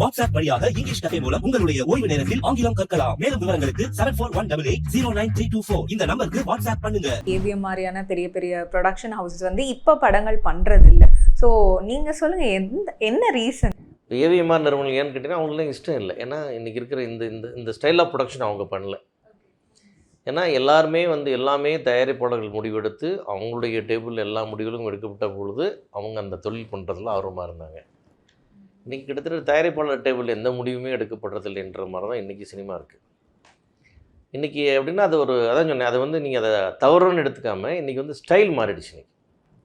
WhatsApp வழியாக English cafe மூலம் உங்களுடைய ஓய்வு நேரத்தில் ஆங்கிலம் கற்கலாம். மேலும் விவரங்களுக்கு seven four one double eight zero nine three two four இந்த நம்பருக்கு வாட்ஸ்அப் பண்ணுங்க. ஏவிஎம் மாதிரியான பெரிய பெரிய ப்ரொடக்ஷன் ஹவுசஸ் வந்து இப்போ படங்கள் பண்றது இல்ல ஸோ நீங்க சொல்லுங்க எந்த என்ன ரீசன் ஏவிஎம்ஆர் நிறுவனம் ஏன்னு கேட்டிங்கன்னா அவங்களுக்கு இஷ்டம் இல்லை. ஏன்னா இன்றைக்கி இருக்கிற இந்த இந்த இந்த ஸ்டைல் ஆஃப் ப்ரொடக்ஷன் அவங்க பண்ணல. ஏன்னா எல்லாருமே வந்து எல்லாமே தயாரிப்பாளர்கள் முடிவெடுத்து அவங்களுடைய டேபிள் எல்லா முடிவுகளும் எடுக்கப்பட்ட பொழுது அவங்க அந்த தொழில் பண்ணுறதுல ஆர்வமாக இருந்தாங்க. இன்றைக்கி கிட்டத்தட்ட தயாரிப்பாளர் டேபிள் எந்த முடிவுமே எடுக்கப்படுறதில்லை என்ற மாதிரி தான் இன்றைக்கி சினிமா இருக்குது இன்றைக்கி எப்படின்னா அது ஒரு அதான் சொன்னேன் அதை வந்து நீங்கள் அதை தவறுன்னு எடுத்துக்காமல் இன்றைக்கி வந்து ஸ்டைல் மாறிடுச்சு இன்றைக்கி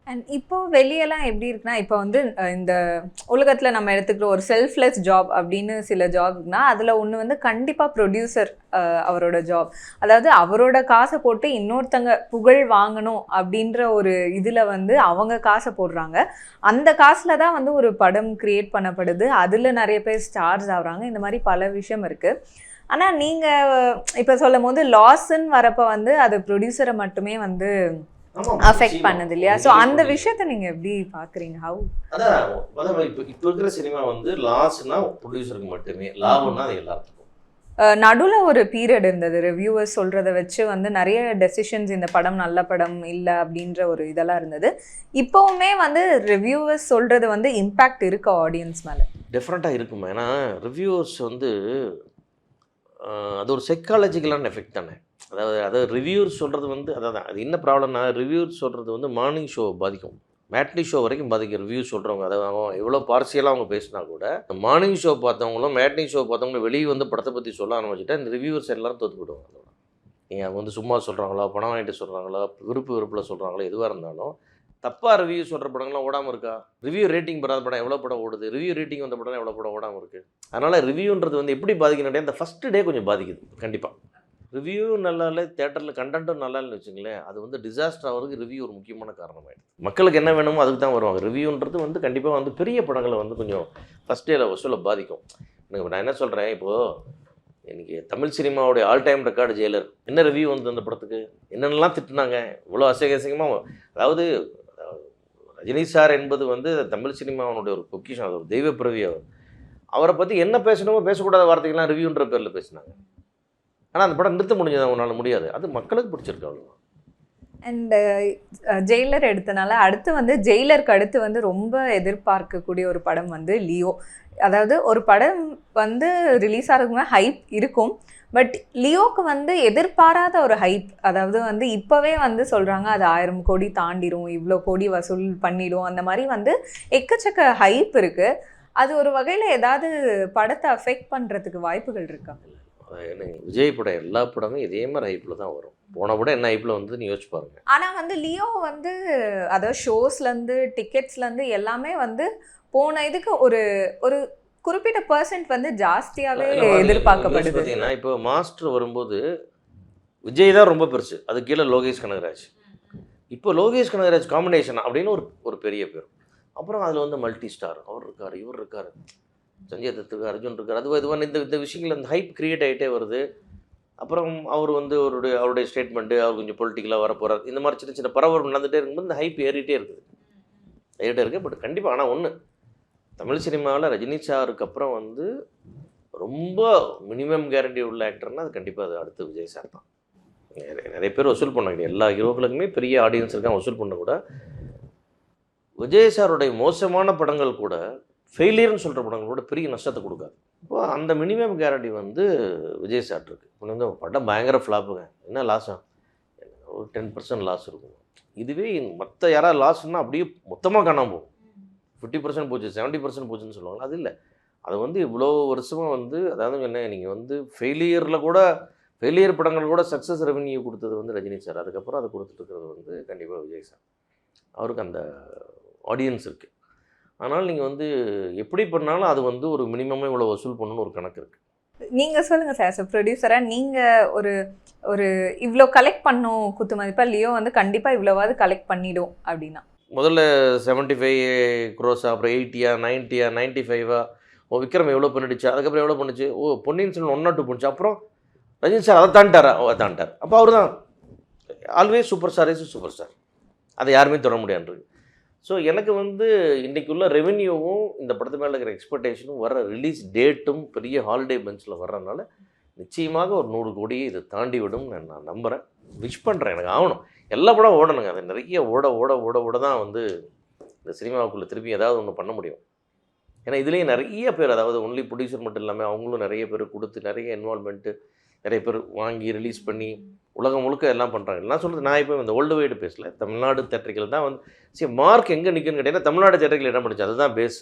அண்ட் இப்போ வெளியெல்லாம் எப்படி இருக்குன்னா இப்போ வந்து இந்த உலகத்தில் நம்ம எடுத்துக்கிற ஒரு செல்ஃப்லெஸ் ஜாப் அப்படின்னு சில ஜாப்னா அதில் ஒன்று வந்து கண்டிப்பாக ப்ரொடியூசர் அவரோட ஜாப் அதாவது அவரோட காசை போட்டு இன்னொருத்தங்க புகழ் வாங்கணும் அப்படின்ற ஒரு இதில் வந்து அவங்க காசை போடுறாங்க. அந்த காசில் தான் வந்து ஒரு படம் க்ரியேட் பண்ணப்படுது. அதில் நிறைய பேர் ஸ்டார்ஸ் ஆகுறாங்க. இந்த மாதிரி பல விஷயம் இருக்குது ஆனால் நீங்கள் இப்போ சொல்லும் போது லாஸ்ன்னு வரப்போ வந்து அது ப்ரொடியூசரை மட்டுமே வந்து அஃபெக்ட் பண்ணுது இல்லையா? ஸோ அந்த விஷயத்தை நீங்க எப்படி பாக்குறீங்க? ஹவு அதான் அதான் இப்போ இப்போ இருக்கிற சினிமா வந்து லாஸ்னா ப்ரொடியூசருக்கு மட்டுமே லாபம்னா அது எல்லாத்துக்கும். நடுவுல ஒரு பீரியட் இருந்தது. ரிவ்யூவர்ஸ் சொல்றத வச்சு வந்து நிறைய டெசிஷன்ஸ் இந்த படம் நல்ல படம் இல்லை அப்படின்ற ஒரு இதெல்லாம் இருந்தது. இப்போவுமே வந்து ரிவ்யூவர்ஸ் சொல்றது வந்து இம்பாக்ட் இருக்கு ஆடியன்ஸ் மேல. டிஃப்ரெண்ட்டாக இருக்குமா. ஏன்னா ரிவ்யூவர்ஸ் வந்து அது ஒரு சைக்காலஜிக்கலான எஃபெக்ட் தானே. அதாவது அதாவது ரிவ்யூர் சொல்கிறது வந்து அதான் அது என்ன ப்ராப்ளம்னா ரிவ்யூர் சொல்கிறது வந்து மார்னிங் ஷோ பாதிக்கும். மேட்னி ஷோ வரைக்கும் பாதிக்கும். ரிவ்யூ சொல்கிறவங்க அதாவது அவங்க எவ்வளோ பார்சியலாக அவங்க பேசினா கூட மார்னிங் ஷோ பார்த்தவங்களும் மேட்னி ஷோ பார்த்தவங்களும் வெளியே வந்து படத்தை பற்றி சொல்ல ஆரம்பிச்சுட்டா இந்த ரிவ்யூவர்ஸ் எல்லாரும் தோற்று போயிடுவாங்க அதோட நீங்கள் அவங்க வந்து சும்மா சொல்கிறாங்களோ பணம் வாங்கிட்டு சொல்கிறாங்களோ விருப்பு விருப்பில் சொல்கிறாங்களோ எதுவாக இருந்தாலும் தப்பாக ரிவ்யூ சொல்கிற படங்கள்லாம் ஓடாமல் இருக்கா? ரிவ்யூ ரேட்டிங் பெறாத படம் எவ்வளோ படம் ஓடுது? ரிவ்யூ ரேட்டிங் வந்த படம் எவ்வளோ படம் ஓடாமல் இருக்குது அதனால் ரிவ்யூன்றது வந்து எப்படி பாதிக்கணும் அந்த ஃபஸ்ட்டு டே கொஞ்சம் பாதிக்குது கண்டிப்பாக ரிவ்யூவும் நல்லா இல்லை தேட்டரில் கண்டென்ட்டும் நல்லா இல்லைன்னு வச்சுங்களேன் அது வந்து டிசாஸ்டர் ஆகிறதுக்கு ரிவ்யூ ஒரு முக்கியமான காரணமாயிடுது. மக்களுக்கு என்ன வேணுமோ அதுக்கு தான் வருவாங்க. ரிவ்யூன்றது வந்து கண்டிப்பாக வந்து பெரிய படங்களை வந்து கொஞ்சம் ஃபஸ்ட் டேல வசூலை பாதிக்கும். எனக்கு நான் என்ன சொல்கிறேன் இப்போது எனக்கு தமிழ் சினிமாவுடைய ஆல் டைம் ரெக்கார்டு ஜெயிலர். என்ன ரிவ்யூ வந்து அந்த படத்துக்கு? என்னென்னலாம் திட்டுனாங்க? இவ்வளோ அசைக அசிங்கமாக அதாவது ரஜினி சார் என்பது வந்து தமிழ் சினிமாவனுடைய ஒரு பொக்கிஷம் அது ஒரு தெய்வ பிறவி அவர். அவரை பற்றி என்ன பேசணுமோ பேசக்கூடாத வார்த்தைகள்லாம் ரிவ்யூன்ற பேரில் பேசினாங்க. ஆனால் அந்த படம் நிறுத்த முடிஞ்சது அவங்களால முடியாது. அது மக்களுக்கு பிடிச்சிருக்கு அவ்வளோ அண்ட் ஜெயிலர் எடுத்தனால அடுத்து வந்து ஜெயிலருக்கு அடுத்து வந்து ரொம்ப எதிர்பார்க்கக்கூடிய ஒரு படம் வந்து லியோ. அதாவது ஒரு படம் வந்து ரிலீஸ் ஆகிறதுக்குமே ஹைப் இருக்கும். பட் லியோக்கு வந்து எதிர்பாராத ஒரு ஹைப் அதாவது வந்து இப்போவே வந்து சொல்கிறாங்க அது ஆயிரம் கோடி தாண்டிடும் இவ்வளோ கோடி வசூல் பண்ணிடும். அந்த மாதிரி வந்து எக்கச்சக்க ஹைப் இருக்குது அது ஒரு வகையில் ஏதாவது படத்தை அஃபெக்ட் பண்ணுறதுக்கு வாய்ப்புகள் இருக்கா? என்ன விஜய் படம் எல்லா படமும் இதே மாதிரி ஹைப்பில் தான் வரும். போன படம் என்ன ஹைப்பில் வந்து யோசிச்சு பாருங்க. ஆனால் வந்து லியோ வந்து அதாவது ஷோஸ்லேருந்து டிக்கெட்ஸ்லேருந்து எல்லாமே வந்து போன இதுக்கு ஒரு ஒரு குறிப்பிட்ட பர்சன்ட் வந்து ஜாஸ்தியாகவே எதிர்பார்க்கப்படுது பார்த்தீங்கன்னா இப்போ மாஸ்டர் வரும்போது விஜய் தான் ரொம்ப பெருசு. அது கீழே லோகேஷ் கனகராஜ். இப்போ லோகேஷ் கனகராஜ் காம்பினேஷன் அப்படின்னு ஒரு ஒரு பெரிய பேர் அப்புறம் அதில் வந்து மல்டி ஸ்டார் அவர் இருக்கார் இவர் இருக்கார். சஞ்சய் தத்துக்கு அர்ஜுன் இருக்கார். அது இதுவான இந்த இந்த விஷயங்கள் அந்த ஹைப் கிரியேட் ஆகிட்டே வருது. அப்புறம் அவர் வந்து அவருடைய அவருடைய ஸ்டேட்மெண்ட்டு அவர் கொஞ்சம் பொலிட்டிக்கலாக வர போகிறார் இந்த மாதிரி சின்ன சின்ன பரவல் நடந்துகிட்டே இருக்கும்போது இந்த ஹைப் ஏறிட்டே இருக்குது. ஏறிட்டே இருக்குது பட் கண்டிப்பாக ஆனால் ஒன்று தமிழ் சினிமாவில் ரஜினி சாருக்கு அப்புறம் வந்து ரொம்ப மினிமம் கேரண்டி உள்ள ஆக்டர்னால் அது கண்டிப்பாக அது அடுத்து விஜய் சார் தான். நிறைய நிறைய பேர் வசூல் பண்ணாங்க. எல்லா ஹீரோக்களுக்குமே பெரிய ஆடியன்ஸ் இருக்காங்க வசூல் பண்ண கூட. விஜய் சாருடைய மோசமான படங்கள் கூட ஃபெயிலியர்னு சொல்கிற படங்களோட பெரிய நஷ்டத்தை கொடுக்காது. இப்போ அந்த மினிமம் கேரண்டி வந்து விஜய் சார் இருக்கு. இப்போ வந்து படம் பயங்கர ஃப்ளாப்புங்க என்ன லாஸா ஒரு டென் பர்சன்ட் லாஸ் இருக்கும். இதுவே மற்ற யாராவது லாஸ்னால் அப்படியே மொத்தமாக காணாம போகும். ஃபிஃப்டி பர்சன்ட் போச்சு செவன்ட்டி பர்சன்ட் போச்சுன்னு சொல்லுவாங்க. அது இல்லை. அது வந்து இவ்வளோ வருஷமாக வந்து அதாவது என்ன நீங்கள் வந்து ஃபெயிலியரில் கூட ஃபெயிலியர் படங்கள் கூட சக்ஸஸ் ரெவன்யூ கொடுத்தது வந்து ரஜினி சார் அதுக்கப்புறம் அதை கொடுத்துட்டு இருக்கிறது வந்து கண்டிப்பாக விஜய் சார் அவருக்கு அந்த ஆடியன்ஸ் இருக்குது ஆனால் நீங்கள் வந்து எப்படி பண்ணாலும் அது வந்து ஒரு மினிமமே இவ்வளோ வசூல் பண்ணணும்னு ஒரு கணக்கு இருக்குது நீங்க சொல்லுங்க சார் சார் ப்ரொடியூசரா நீங்க ஒரு ஒரு இவ்வளோ கலெக்ட் பண்ணும் குத்து மதிப்பா லியோ வந்து கண்டிப்பா இவ்வளவாவது கலெக்ட் பண்ணிடும் அப்படின்னா. முதல்ல செவன்ட்டி ஃபைவ் க்ரோஸா அப்புறம் எயிட்டியா நைன்ட்டியா நைன்ட்டி ஃபைவா ஓ விக்ரம் எவ்வளோ பண்ணிடுச்சு? அதுக்கப்புறம் எவ்வளோ பண்ணுச்சு? ஓ Ponniyin Selvan one not two பண்ணுச்சு அப்புறம் ரஜினி சார் அதை தாண்டிட்டாரா ஓ தாண்டிட்டார் அப்போ அவர் தான் always super star is super star அதை யாருமே தொட முடியாது ஸோ எனக்கு வந்து இன்றைக்குள்ள ரெவென்யூவும் இந்த படத்து மேலே இருக்கிற எக்ஸ்பெக்டேஷனும் வர ரிலீஸ் டேட்டும் பெரிய ஹாலிடே பெஞ்சில் வர்றதுனால நிச்சயமாக ஒரு நூறு கோடியை இதை தாண்டி விடும் நான் நான் நம்புகிறேன் விஷ் பண்ணுறேன் எனக்கு ஆகணும். எல்லா படம் ஓடணுங்க. அது நிறைய ஓட ஓட ஓட ஓட தான் வந்து இந்த சினிமாவுக்குள்ளே திருப்பி ஏதாவது ஒன்று பண்ண முடியும். ஏன்னா இதுலேயும் நிறைய பேர் அதாவது ஒன்லி ப்ரொடியூசர் மட்டும் இல்லாமல் அவங்களும் நிறைய பேர் கொடுத்து நிறைய இன்வால்மெண்ட்டு நிறைய பேர் வாங்கி ரிலீஸ் பண்ணி உலகம் முழுக்க எல்லாம் பண்ணுறாங்க எல்லாம் சொல்கிறது நான் இப்போ இந்த ஓல்டு வைடு பேசல தமிழ்நாடு தேட்டர்கள் தான் வந்து சரி மார்க் எங்கே நிற்குன்னு கேட்டீங்கன்னா தமிழ்நாடு தேட்டர்கள் என்ன பண்ணுச்சு? அதுதான் பேஸ்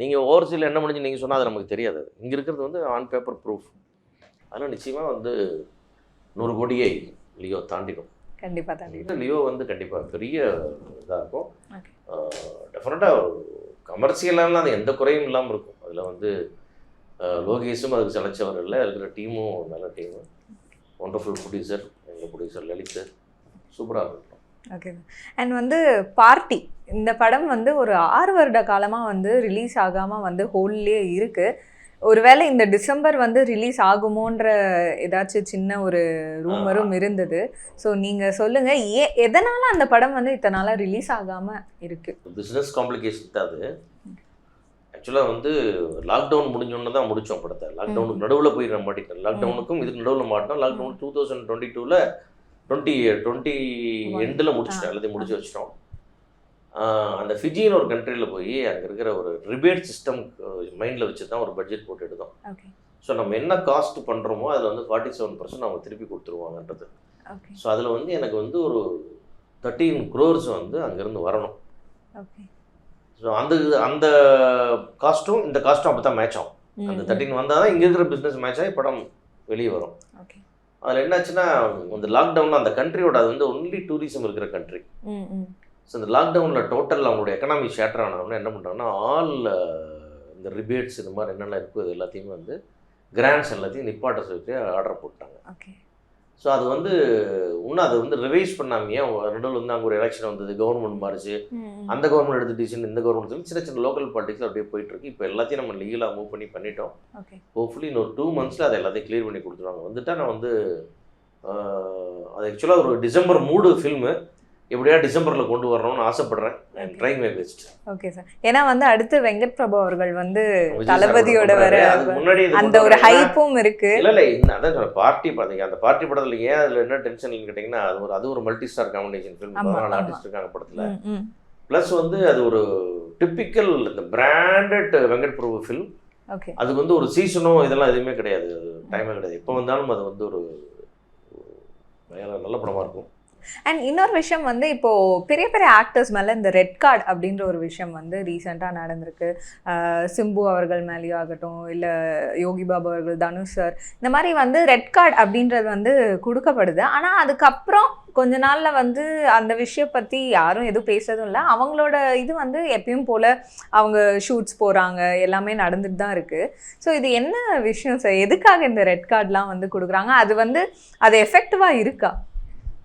நீங்கள் ஓவர்சீல் என்ன முடிஞ்சு நீங்கள் சொன்னால் அது நமக்கு தெரியாது. இங்கே இருக்கிறது வந்து ஆன் பேப்பர் ப்ரூஃப் அதனால் நிச்சயமாக வந்து நூறு கோடியை லியோ தாண்டிடும். கண்டிப்பா தாண்டி லியோ வந்து கண்டிப்பாக பெரிய இதாக இருக்கும். டெஃபினட்டாக கமர்ஷியலாலாம் அது எந்த குறையும் இல்லாமல் இருக்கும். அதில் வந்து லோகேஷும் அதுக்கு சளைச்சவர் இல்லை இருக்கிற டீமும் நல்ல team wonderful producer producer Lalit சூப்பராக இருக்கும். ஓகே அண்ட் வந்து பார்ட்டி இந்த படம் வந்து ஒரு ஆறு வருட காலமாக வந்து ரிலீஸ் ஆகாமல் வந்து ஹோல்லே இருக்கு. ஒருவேளை இந்த டிசம்பர் வந்து ரிலீஸ் ஆகுமோன்ற ஏதாச்சும் சின்ன ஒரு ரூமரும் இருந்தது. ஸோ நீங்கள் சொல்லுங்கள் ஏ எதனால் அந்த படம் வந்து இத்தனை நாளாக ரிலீஸ் ஆகாமல் இருக்கு? பிஸ்னஸ் காம்ப்ளிகேஷன் தான் அது. ஆக்சுவலாக வந்து லாக்டவுன் முடிஞ்சோன்னு தான் முடித்தோம் படத்தை. லாக்டவுனுக்கு நடுவில் போய் நம்ம மாட்டிட்டோம் லாக்டவுனுக்கும் இதுக்கு நடுவில் மாட்டோம் லாக்டவுன் டூ தௌசண்ட் டுவெண்ட்டி டூவில் டுவெண்ட்டி டுவெண்ட்டி எண்டில் முடிச்சிட்டோம் எல்லாத்தையும் முடிச்சு வச்சிட்டோம். அந்த ஃபிஜின்னு ஒரு கண்ட்ரியில் போய் அங்கே இருக்கிற ஒரு ரிபேட் சிஸ்டம் மைண்டில் வச்சு தான் ஒரு பட்ஜெட் போட்டு எடுத்தோம். ஸோ நம்ம என்ன காஸ்ட் பண்ணுறோமோ அதில் வந்து ஃபார்ட்டி செவன் பர்சன்ட் அவங்க திருப்பி கொடுத்துருவாங்கன்றது. ஸோ அதில் வந்து எனக்கு வந்து ஒரு தேர்ட்டீன் க்ரோர்ஸ் வந்து அங்கேருந்து வரணும். ஸோ அந்த அந்த காஸ்ட்டும் இந்த காஸ்ட்டும் அப்போ தான் மேட்ச் ஆகும். அந்த தேர்ட்டின் வந்தால் தான் இங்கே இருக்கிற பிஸ்னஸ் மேட்ச் ஆகி படம் வெளியே வரும். அதில் என்னாச்சுன்னா இந்த லாக்டவுனில் அந்த கண்ட்ரியோட அது வந்து ஒன்லி டூரிசம் இருக்கிற கண்ட்ரி ஸோ இந்த லாக்டவுனில் டோட்டல் அவங்களுடைய எக்கனாமி ஷேட்டர் ஆனவொடனே என்ன பண்ணுறாங்கன்னா ஆல் இந்த ரிபேட்ஸ் இந்த மாதிரி என்னென்ன இருக்கோ இது எல்லாத்தையுமே வந்து கிராண்ட்ஸ் எல்லாத்தையும் நிப்பாட்ட சொல்லி ஆர்டர் போட்டாங்க. ஓகே ஸோ அது வந்து இன்னும் அதை வந்து ரிவைஸ் பண்ணாமையே நடுவில் வந்து அங்கே ஒரு எலெக்ஷன் வந்தது கவர்மெண்ட் மாறிச்சு? அந்த கவர்மெண்ட் எடுத்த டிசிஷன் இந்த கவர்மெண்ட் சொல்லி சின்ன சின்ன லோக்கல் பாலிட்டிக்ஸ் அப்படியே போயிட்டு இருக்கு. இப்போ எல்லாத்தையும் நம்ம லீகலாக மூவ் பண்ணி பண்ணிட்டோம். ஹோப்ஃபுல்லி இன்னொரு டூ மந்த்ஸில் அதை எல்லாத்தையும் க்ளியர் பண்ணி கொடுத்துருவாங்க. வந்துட்டா நான் வந்து அது ஆக்சுவலாக ஒரு டிசம்பர் மூடு ஃபில்மு எப்படியா டிசம்பரில் கொண்டு வரணும்னு ஆசைப்படுறேன். Trying my best okay sir ஏன்னா வந்து அடுத்து வெங்கட் பிரபு அவர்கள் வந்து தளபதியோட வர முன்னாடி அந்த ஒரு ஹைப்பும் இருக்கு. இல்ல இல்ல இந்த அதான் பார்ட்டி பாத்தீங்க அந்த பார்ட்டி படத்துல ஏன் அதுல என்ன டென்ஷன் கேட்டீங்கன்னா அது ஒரு அது ஒரு மல்டி ஸ்டார் காம்பினேஷன் ஃபிலிம் பதினாலு. ஆர்டிஸ்ட் இருக்காங்க படத்துல. ப்ளஸ் வந்து அது ஒரு டிப்பிக்கல் இந்த branded Venkat Prabhu film okay அதுக்கு வந்து ஒரு சீசனோ இதெல்லாம் எதுவுமே கிடையாது. டைமே கிடையாது. எப்போ வந்தாலும் அது வந்து ஒரு நல்ல படமா இருக்கும். அண்ட் இன்னொரு விஷயம் வந்து இப்போது பெரிய பெரிய ஆக்டர்ஸ் மேலே இந்த ரெட் கார்டு அப்படின்ற ஒரு விஷயம் வந்து ரீசெண்டாக நடந்திருக்கு. சிம்பு அவர்கள் மேலேயோ ஆகட்டும் இல்லை யோகி பாபு அவர்கள் தனுஷ் சார் இந்த மாதிரி வந்து ரெட் கார்டு அப்படின்றது வந்து கொடுக்கப்படுது. ஆனால் அதுக்கப்புறம் கொஞ்ச நாளில் வந்து அந்த விஷயம் பற்றி யாரும் எதுவும் பேசுறதும் இல்லை. அவங்களோட இது வந்து எப்பயும் போல் அவங்க ஷூட்ஸ் போகிறாங்க எல்லாமே நடந்துட்டு தான் இருக்குது ஸோ இது என்ன விஷயம் சார் எதுக்காக இந்த ரெட் கார்டுலாம் வந்து கொடுக்குறாங்க? அது வந்து அது எஃபெக்டிவாக இருக்கா?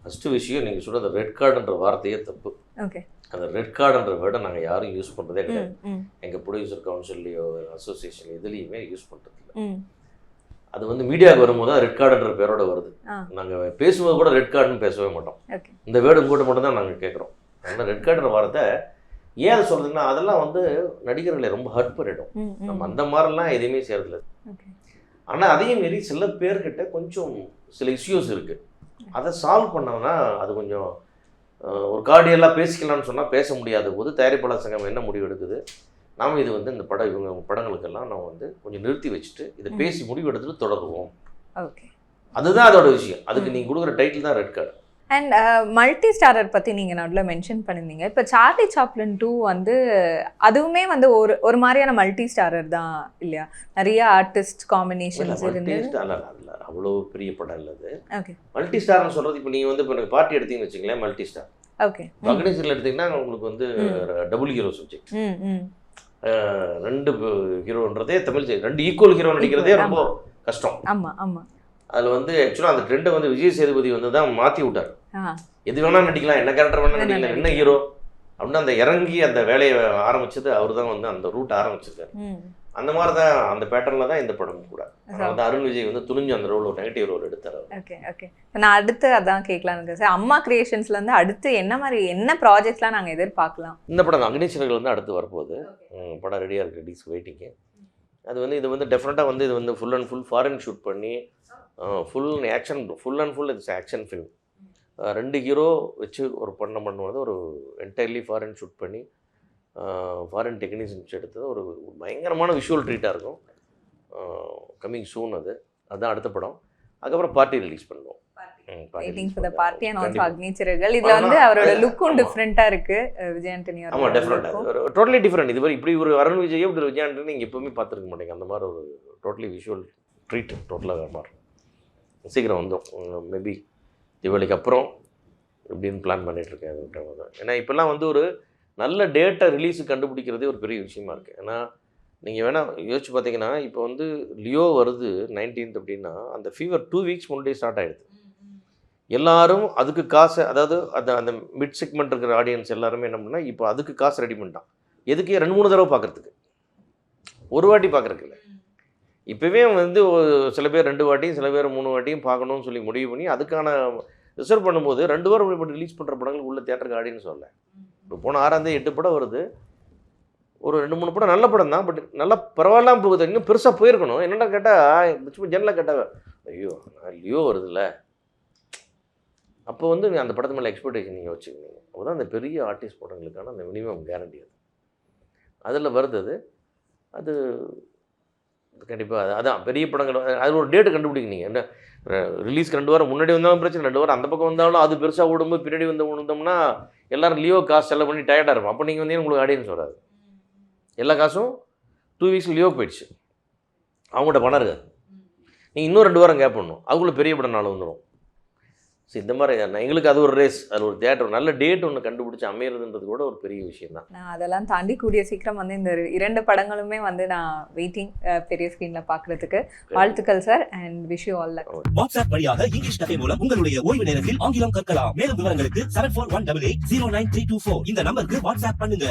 ஃபர்ஸ்ட் விஷயம் நீங்க சொல்ற அந்த ரெட் கார்டுன்ற வார்த்தையே தப்பு. ஓகே அந்த ரெட் கார்டுன்ற வேர்டை நாங்க யாரும் யூஸ் பண்றதே கிடையாது. ம். ம் எங்க ப்ரொடியூசர் கவுன்சில்லையோ அசோசியேஷன் எதுலேயுமே யூஸ் ம். அது வந்து மீடியாவுக்கு வரும்போது தான் ரெட் கார்டுன்ற பேரோட வருது. நாங்கள் பேசும்போது கூட ரெட் கார்டுன்னு பேசவே மாட்டோம். இந்த வேர்டு கூட மட்டும் தான் நாங்கள் கேட்குறோம். அதனால் ரெட் கார்டுன்ற வார்த்தை ஏன் அது சொல்றதுன்னா அதெல்லாம் வந்து நடிகர்களை ரொம்ப ஹர்ட் பண்ணிடும். நம்ம அந்த மாதிரிலாம் எதுவுமே செய்யறதில்ல. ஆனால் அதையும் மீறி சில பேர்கிட்ட கொஞ்சம் சில இஷ்யூஸ் இருக்கு. அதை சால்வ் பண்ணோம்னா அது கொஞ்சம் ஒரு கார்டியெல்லாம் பேசிக்கலாம்னு சொன்னால் பேச முடியாத போது தயாரிப்பாளர் சங்கம் என்ன முடிவு எடுக்குது நாம் இது வந்து இந்த படம் இவங்க படங்களுக்கெல்லாம் நம்ம வந்து கொஞ்சம் நிறுத்தி வச்சுட்டு இதை. பேசி முடிவு எடுத்துட்டு தொடருவோம் ஓகே அதுதான் அதோட விஷயம் அதுக்கு. நீங்கள் கொடுக்குற டைட்டில் தான் red card and multi starrer பற்றி நீங்கள் நடுவில் மென்ஷன் பண்ணியிருந்தீங்க இப்போ சார்லி சாப்ளின் டூ வந்து அதுவுமே வந்து ஒரு ஒரு மாதிரியான மல்டி ஸ்டாரர் தான் இல்லையா? நிறைய ஆர்டிஸ்ட் காம்பினேஷன்ஸ் அவ்வளோ பெரிய படம் இல்லை அது. ஓகே மல்டி ஸ்டார்னு சொல்கிறது இப்போ நீங்கள் வந்து இப்போ எனக்கு பார்ட்டி எடுத்தீங்கன்னு வச்சுங்களேன் மல்டி ஸ்டார் ஓகே அக்னேசரில் எடுத்தீங்கன்னா உங்களுக்கு வந்து டபுள் ஹீரோ சப்ஜெக்ட் ரெண்டு ஹீரோன்றதே தமிழ் ரெண்டு ஈக்குவல் ஹீரோ நடிக்கிறதே ரொம்ப கஷ்டம். ஆமாம் ஆமாம் அதில் வந்து ஆக்சுவலாக அந்த ட்ரெண்டை வந்து விஜய் சேதுபதி வந்து தான் மாற்றி விட்டார். எது வேணா நடிக்கலாம். என்ன கேரக்டர் வேணா நடிக்கலாம். என்ன ஹீரோ அப்படின்னு அந்த இறங்கி அந்த வேலையை ஆரம்பிச்சது அவர் தான் வந்து அந்த ரூட் ஆரம்பிச்சிருக்காரு. அந்த மாதிரி தான் அந்த பேட்டர்னில் தான் இந்த படம் கூட. அதனால தான் அருண் விஜய் வந்து துணிஞ்சு அந்த ரோல் ஒரு நெகட்டிவ் ரோல் எடுத்தார். ஓகே ஓகே நான் அடுத்து அதான் கேட்கலான்னு இருக்கேன். சார் அம்மா கிரியேஷன்ஸ்ல இருந்து அடுத்து என்ன மாதிரி என்ன ப்ராஜெக்ட்ஸ்லாம் நாங்க எதிர்பார்க்கலாம்? இந்த படம் அக்னீஸ்வரர்கள் வந்து அடுத்து வரப்போகுது. படம் ரெடியாக இருக்குது டிஸ் வெயிட்டிங்கு அது வந்து இது வந்து டெஃபினட்டாக வந்து இது வந்து full and full foreign shoot பண்ணி full action full and full it's action film ரெண்டு ஹீரோ வச்சு ஒரு பண்ண பண்ணுவது ஒரு என்டையர்லி ஃபாரின் ஷூட் பண்ணி ஃபாரின் டெக்னீஷியன்ஸ் எடுத்தது. ஒரு பயங்கரமான விஷுவல் ட்ரீட்டாக இருக்கும். கம்மிங் சூன் அது. அதுதான் அடுத்த படம். அதுக்கப்புறம் பார்ட்டி ரிலீஸ் பண்ணுவோம். வெயிட்டிங் release ஃபார் த பண்ணுவோம். பார்ட்டி அண்ட் ஆல்சோ கண்டிப்பா. அக்னிச்சிறர்கள் இதுல வந்து ஆமா. அவரோட ஆமா. லுக்கும் டிஃப்ரெண்டா இருக்கு. Vijay Antony lookum. Totally different இது இப்படி ஒரு அருண் விஜய் இப்படி விஜயாண்டனி நீங்கள் எப்பவுமே பார்த்துருக்க மாட்டீங்க. அந்த மாதிரி ஒரு டோட்டலி விஷுவல் ட்ரீட் டோட்டலாக மாறும் சீக்கிரம் வந்தோம் மேபி தீபாவளிக்கு அப்புறம் இப்படின்னு பிளான் பண்ணிகிட்ருக்கேன் இருக்கேன் அது time தான். ஏன்னா இப்போல்லாம் வந்து ஒரு நல்ல டேட்டை ரிலீஸு கண்டுபிடிக்கிறதே ஒரு பெரிய விஷயமா இருக்குது ஏன்னா நீங்கள் வேணால் யோசிச்சு பார்த்தீங்கன்னா இப்போ வந்து லியோ வருது நைன்டீன்த் அப்படின்னா அந்த ஃபீவர் டூ வீக்ஸ் முன்னாடி ஸ்டார்ட் ஆகிடுது எல்லாரும் அதுக்கு காசை அதாவது அந்த அந்த மிட் செக்மெண்ட் இருக்கிற ஆடியன்ஸ் எல்லாருமே என்ன பண்ணால் இப்போ அதுக்கு காசு ரெடி பண்ணிட்டான். எதுக்கு? ரெண்டு மூணு தடவை பார்க்கறதுக்கு ஒரு வாட்டி பார்க்குறதுக்கு இல்லை. இப்போவே வந்து சில பேர் ரெண்டு வாட்டியும் சில பேர் மூணு வாட்டியும் பார்க்கணும்னு சொல்லி முடிவு பண்ணி அதுக்கான ரிசர்வ் பண்ணும்போது ரெண்டு வாரம் இப்படி ரிலீஸ் பண்ணுற படங்கள் உள்ள தேட்டருக்கு ஆடின்னு சொல்ல இப்போ போன ஆறாந்தே எட்டு படம் வருது. ஒரு ரெண்டு மூணு படம் நல்ல படம் தான் பட் நல்லா பரவாயில்லாம போகுது. இன்னும் பெருசாக போயிருக்கணும். என்னடா கேட்டால் சும்மா ஜன்னலாக கேட்டால் ஐயோ லியோ வருதுல்ல. அப்போ வந்து அந்த படத்து மேலே எக்ஸ்பெக்டேஷன் நீங்கள் வச்சுக்கணும். அப்போ தான் அந்த பெரிய ஆர்டிஸ்ட் படங்களுக்கான அந்த மினிமம் கேரண்டி அது. அதில் வருது அது. அது கண்டிப்பாக அது அதான் பெரிய படங்கள் அது ஒரு டேட்டு கண்டுபிடிக்க நீங்கள் என்ன ரிலீஸ்க்கு ரெண்டு வாரம் முன்னாடி வந்தாலும் பிரச்சனை ரெண்டு வாரம் அந்த பக்கம் வந்தாலும் அது பெருசாக ஓடும்போது பின்னாடி வந்து ஓடுந்தோம்னா எல்லோரும் லீவோ காசு செலவு பண்ணி டயர்டாக இருக்கும் அப்போ நீங்கள் வந்து உங்களுக்கு ஆடியன்ஸ் வராது? எல்லா காசும் டூ வீக்ஸ் லீவோ போயிடுச்சு. அவங்கள்ட்ட பணம் இருக்காது. நீங்கள் இன்னும் ரெண்டு வாரம் கேப் பண்ணணும். அதுக்குள்ளே பெரிய படம் நாள் வந்துடும் ஸோ இந்த மாதிரி நான் எங்களுக்கு அது ஒரு ரேஸ் அது ஒரு தேட்டர் நல்ல டேட் ஒன்று கண்டுபிடிச்சி அமையிறதுன்றது கூட ஒரு பெரிய விஷயம் தான் நான் அதெல்லாம் தாண்டி கூடிய சீக்கிரம் வந்து இந்த இரண்டு படங்களுமே வந்து நான் வெயிட்டிங் பெரிய ஸ்க்ரீன்ல பார்க்கிறதுக்கு வாழ்த்துக்கள் sir and wish you all WhatsApp வழியாக இங்கிலீஷ் கதை மூலம் உங்களுடைய ஓய்வு நேரத்தில் ஆங்கிலம் கற்கலாம். மேலும் விவரங்களுக்கு seven four one double eight zero nine three two four இந்த நம்பருக்கு வாட்ஸ்அப் பண்ணுங்க.